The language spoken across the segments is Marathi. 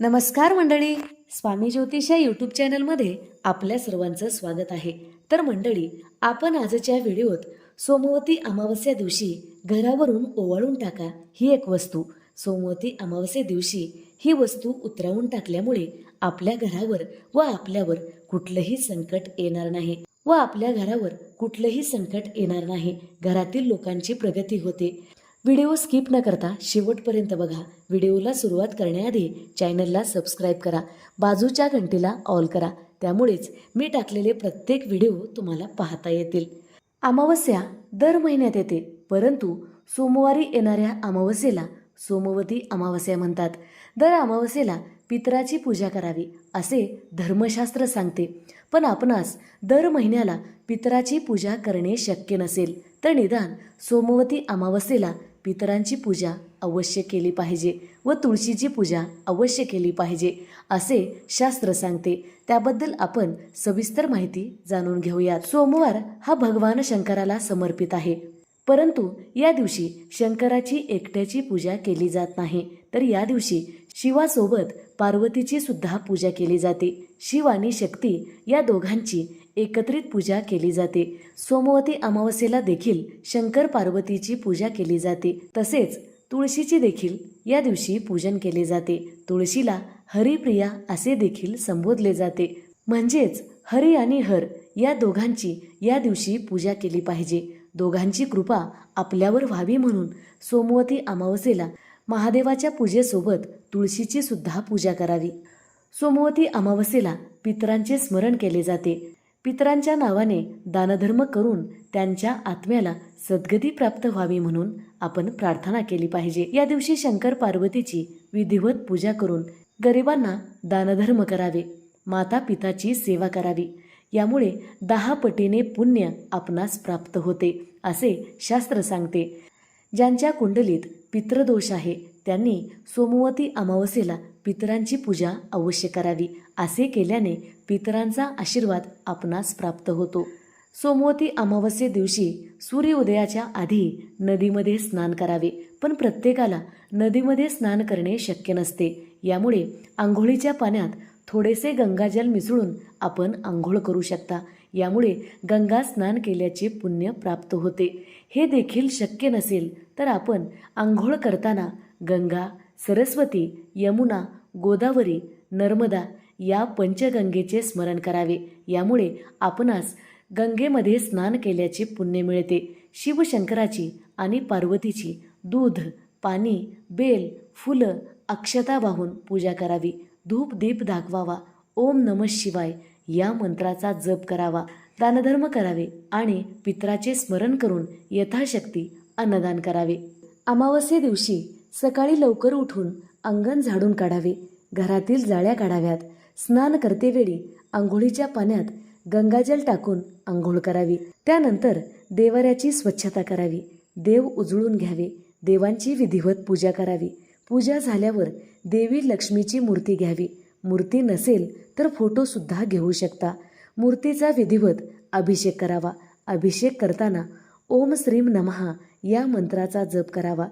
नमस्कार मंडळी. स्वामी ज्योतिष या यूट्यूब चॅनलमध्ये आपल्या सर्वांचं स्वागत आहे. तर मंडळी आपण आजच्या व्हिडिओत सोमवती अमावस्या दिवशी घरावरून ओवाळून टाका ही एक वस्तू. सोमवती अमावस्या दिवशी ही वस्तू उतरवून टाकल्यामुळे आपल्या घरावर व आपल्यावर कुठलंही संकट येणार नाही. व आपल्या घरावर कुठलंही संकट येणार नाही. घरातील लोकांची प्रगती होते. व्हिडिओ स्किप न करता शेवटपर्यंत बघा. व्हिडिओला सुरुवात करण्याआधी चॅनलला सबस्क्राईब करा. बाजूच्या घंटीला ऑल करा. त्यामुळेच मी टाकलेले प्रत्येक व्हिडिओ तुम्हाला पाहता येतील. अमावस्या दर महिन्यात येते. परंतु सोमवारी येणाऱ्या अमावस्येला सोमवती अमावस्या म्हणतात. दर अमावस्येला पितराची पूजा करावी असे धर्मशास्त्र सांगते. पण आपणास दर महिन्याला पितराची पूजा करणे शक्य नसेल तर निदान सोमवती अमावस्येला पितरांची पूजा अवश्य केली पाहिजे व तुळशीची पूजा अवश्य केली पाहिजे असे शास्त्र सांगते. त्याबद्दल आपण सविस्तर माहिती जाणून घेऊयात. सोमवार हा भगवान शंकराला समर्पित आहे. परंतु या दिवशी शंकराची एकट्याची पूजा केली जात नाही. तर या दिवशी शिवासोबत पार्वतीची सुद्धा पूजा केली जाते. शिव आणि शक्ती या दोघांची एकत्रित पूजा केली जाते. सोमवती अमावस्येला देखील शंकर पार्वतीची पूजा केली जाते. तसेच तुळशीची देखील या दिवशी पूजन केले जाते. तुळशीला हरिप्रिया असे देखील संबोधले जाते. म्हणजेच हरी आणि हर या दोघांची या दिवशी पूजा केली पाहिजे. दोघांची कृपा आपल्यावर व्हावी म्हणून सोमवती अमावस्येला महादेवाच्या पूजेसोबत तुळशीची सुद्धा पूजा करावी. सोमवती अमावस्येला पितरांचे स्मरण केले जाते. पितरांच्या नावाने दानधर्म करून त्यांच्या आत्म्याला सद्गती प्राप्त व्हावी म्हणून आपण प्रार्थना केली पाहिजे. या दिवशी शंकर पार्वतीची विधिवत पूजा करून गरिबांना दानधर्म करावे. माता पिताची सेवा करावी. यामुळे दहा पटीने पुण्य आपणास प्राप्त होते असे शास्त्र सांगते. ज्यांच्या कुंडलीत पितृदोष आहे त्यांनी सोमवती अमावस्येला पितरांची पूजा अवश्य करावी असे केल्याने पितरांचा आशीर्वाद आपणास प्राप्त होतो. सोमवती अमावस्ये दिवशी सूर्योदयाच्या आधी नदीमध्ये स्नान करावे पण प्रत्येकाला नदीमध्ये स्नान करणे शक्य नसते. यामुळे आंघोळीच्या पाण्यात थोडेसे गंगाजल मिसळून आपण आंघोळ करू शकता. यामुळे गंगा स्नान केल्याचे पुण्य प्राप्त होते. हे देखील शक्य नसेल तर आपण आंघोळ करताना गंगा सरस्वती यमुना गोदावरी नर्मदा या पंचगंगेचे स्मरण करावे. यामुळे आपणास गंगेमध्ये स्नान केल्याचे पुण्य मिळते. शिवशंकराची आणि पार्वतीची दूध पाणी बेल फुलं अक्षता वाहून पूजा करावी. धूप दीप दाखवावा. ओम नम शिवाय या मंत्राचा जप करावा दानधर्म करावे आणि पित्राचे स्मरण करून यथाशक्ती अन्नदान करावे. अमावस्ये दिवशी सकाळी लवकर उठून अंगण झाडून काढावे. घरातील जाळ्या काढाव्यात. स्नान करतेवेळी आंघोळीच्या पाण्यात गंगाजल टाकून आंघोळ करावी. त्यानंतर देवाऱ्याची स्वच्छता करावी. देव उजळून घ्यावे. देवांची विधिवत पूजा करावी. पूजा झाल्यावर देवी लक्ष्मीची मूर्ती घ्यावी. मूर्ती नसेल तर फोटोसुद्धा घेऊ शकता. मूर्तीचा विधिवत अभिषेक करावा. अभिषेक करताना ओम श्रीम नमहा या मंत्राचा जप करावा.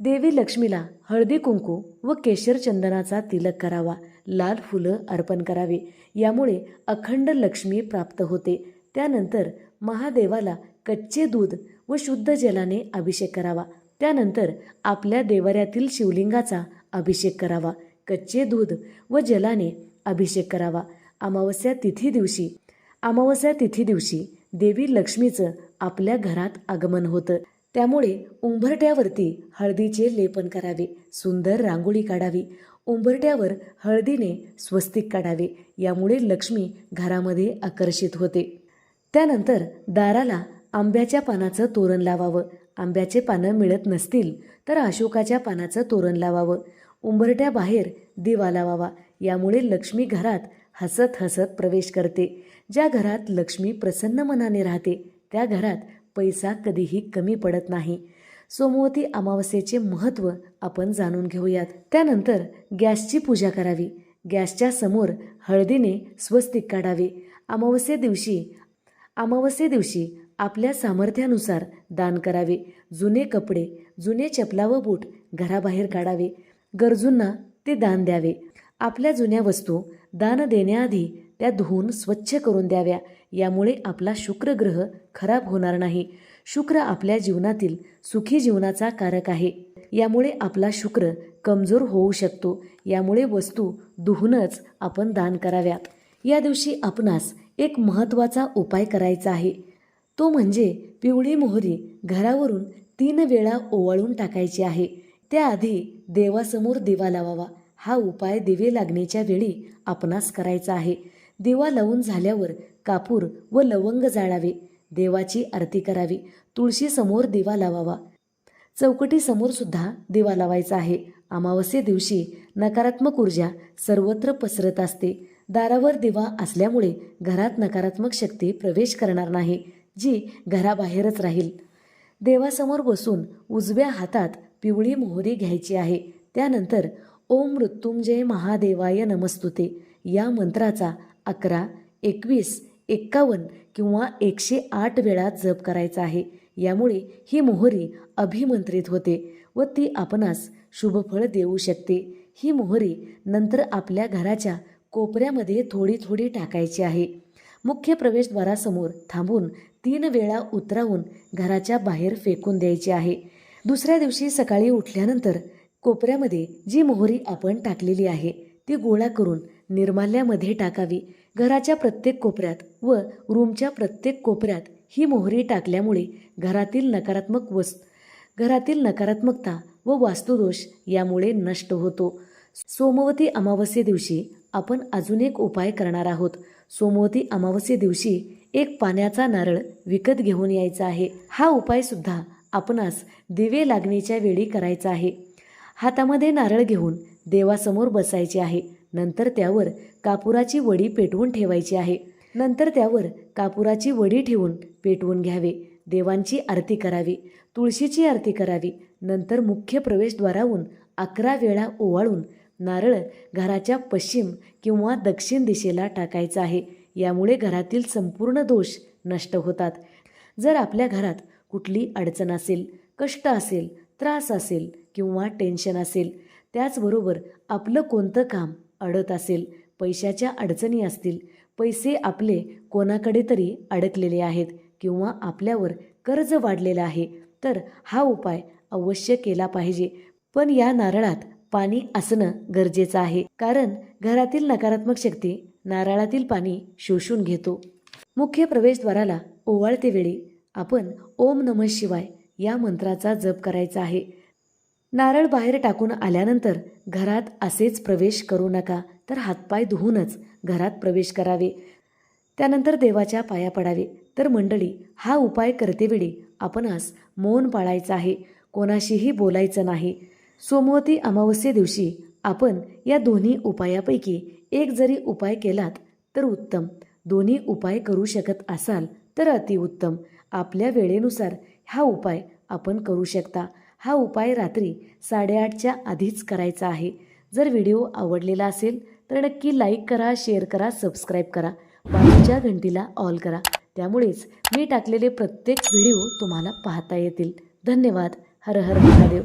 देवी लक्ष्मीला हळदी कुंकू व केशर चंदनाचा तिलक करावा. लाल फुलं अर्पण करावे. यामुळे अखंड लक्ष्मी प्राप्त होते. त्यानंतर महादेवाला कच्चे दूध व शुद्ध जलाने अभिषेक करावा. त्यानंतर आपल्या देवाऱ्यातील शिवलिंगाचा अभिषेक करावा. कच्चे दूध व जलाने अभिषेक करावा. अमावस्या तिथी दिवशी अमावस्या तिथी दिवशी देवी लक्ष्मीचं आपल्या घरात आगमन होतं. त्यामुळे उंबरट्यावरती हळदीचे लेपन करावे सुंदर रांगोळी काढावी. उंबरट्यावर हळदीने स्वस्तिक काढावे यामुळे लक्ष्मी घरामध्ये आकर्षित होते. त्यानंतर दाराला आंब्याच्या पानाचं तोरण लावावं. आंब्याचे पानं मिळत नसतील तर अशोकाच्या पानाचं तोरण लावावं. उंबरट्या बाहेर दिवा लावावा. यामुळे लक्ष्मी घरात हसत हसत प्रवेश करते. ज्या घरात लक्ष्मी प्रसन्न मनाने राहते त्या घरात पैसा कधीही कमी पडत नाही. सोमवती अमावस्येचे महत्त्व आपण जाणून घेऊयात. त्यानंतर गॅसची पूजा करावी. गॅसच्या समोर हळदीने स्वस्तिक काढावे. अमावस्ये दिवशी अमावस्ये दिवशी आपल्या सामर्थ्यानुसार दान करावे. जुने कपडे जुने चपला व बूट घराबाहेर काढावे. गरजूंना ते दान द्यावे. आपल्या जुन्या वस्तू दान देण्याआधी त्या धुवून स्वच्छ करून द्याव्या. यामुळे आपला शुक्र ग्रह खराब होणार नाही. शुक्र आपल्या जीवनातील सुखी जीवनाचा कारक आहे. यामुळे आपला शुक्र कमजोर होऊ शकतो. यामुळे वस्तू धुवूनच आपण दान कराव्यात या दिवशी आपणास एक महत्त्वाचा उपाय करायचा आहे. तो म्हणजे पिवळी मोहरी घरावरून तीन वेळा ओवाळून टाकायची आहे. त्याआधी देवासमोर दिवा लावावा. हा उपाय दिवे लागण्याच्या वेळी आपणास करायचा आहे. दिवा लावून झाल्यावर कापूर व लवंग जाळावे. देवाची आरती करावी. तुळशीसमोर दिवा लावावा. चौकटीसमोर सुद्धा दिवा लावायचा आहे. अमावस्ये दिवशी नकारात्मक ऊर्जा सर्वत्र पसरत असते. दारावर दिवा असल्यामुळे घरात नकारात्मक शक्ती प्रवेश करणार नाही जी घराबाहेरच राहील. देवासमोर बसून उजव्या हातात पिवळी मोहरी घ्यायची आहे. त्यानंतर ओम मृत्युंजय महादेवाय नमस्तुते. या मंत्राचा अकरा एकवीस एक्कावन्न किंवा एकशे आठ वेळा जप करायचा आहे. यामुळे ही मोहरी अभिमंत्रित होते व ती आपणास शुभफळ देऊ शकते. ही मोहरी नंतर आपल्या घराच्या कोपऱ्यामध्ये थोडी थोडी टाकायची आहे. मुख्य प्रवेशद्वारासमोर थांबून तीन वेळा उतरावून घराच्या बाहेर फेकून द्यायची आहे. दुसऱ्या दिवशी सकाळी उठल्यानंतर कोपऱ्यामध्ये जी मोहरी आपण टाकलेली आहे ती गोळा करून निर्माल्यामध्ये टाकावी. घराच्या प्रत्येक कोपऱ्यात व रूमच्या प्रत्येक कोपऱ्यात ही मोहरी टाकल्यामुळे घरातील नकारात्मक वस घरातील नकारात्मकता व वास्तुदोष यामुळे नष्ट होतो. सोमवती अमावस्ये दिवशी आपण अजून एक उपाय करणार आहोत. सोमवती अमावस्ये दिवशी एक पाण्याचा नारळ विकत घेऊन यायचा आहे. हा उपाय सुद्धा आपणास दिवे लागणीच्या वेळी करायचा आहे. हातामध्ये नारळ घेऊन देवासमोर बसायचे आहे. नंतर त्यावर कापुराची वडी पेटवून ठेवायची आहे. नंतर त्यावर कापुराची वडी ठेवून पेटवून घ्यावे. देवांची आरती करावी. तुळशीची आरती करावी. नंतर मुख्य प्रवेशद्वाराहून अकरा वेळा ओवाळून नारळ घराच्या पश्चिम किंवा दक्षिण दिशेला टाकायचा आहे. यामुळे घरातील संपूर्ण दोष नष्ट होतात. जर आपल्या घरात कुठली अडचण असेल कष्ट असेल त्रास असेल किंवा टेन्शन असेल त्याचबरोबर आपलं कोणतं काम अडत असेल पैशाच्या अडचणी असतील पैसे आपले कोणाकडे तरी अडकलेले आहेत किंवा आपल्यावर कर्ज वाढलेलं आहे तर हा उपाय अवश्य केला पाहिजे. पण या नारळात पाणी असणं गरजेचं आहे कारण घरातील नकारात्मक शक्ती नारळातील पाणी शोषून घेतो. मुख्य प्रवेशद्वाराला ओवाळते वेळी आपण ओम नम शिवाय या मंत्राचा जप करायचा आहे. नारळ बाहेर टाकून आल्यानंतर घरात असेच प्रवेश करू नका तर हातपाय धुवूनच घरात प्रवेश करावे. त्यानंतर देवाच्या पाया पडावे. तर मंडळी हा उपाय करतेवेळी आपणास मौन पाळायचं आहे. कोणाशीही बोलायचं नाही. सोमवती अमावस्ये दिवशी आपण या दोन्ही उपायापैकी एक जरी उपाय केलात तर उत्तम. दोन्ही उपाय करू शकत असाल तर अतिउत्तम. आपल्या वेळेनुसार हा उपाय आपण करू शकता. हा उपाय रात्री साडेआठच्या आधीच करायचा आहे. जर व्हिडिओ आवडलेला असेल तर नक्की लाईक करा शेअर करा सबस्क्राईब करा. बाजूच्या घंटीला ऑल करा. त्यामुळेच मी टाकलेले प्रत्येक व्हिडिओ तुम्हाला पाहता येतील. धन्यवाद. हर हर महादेव.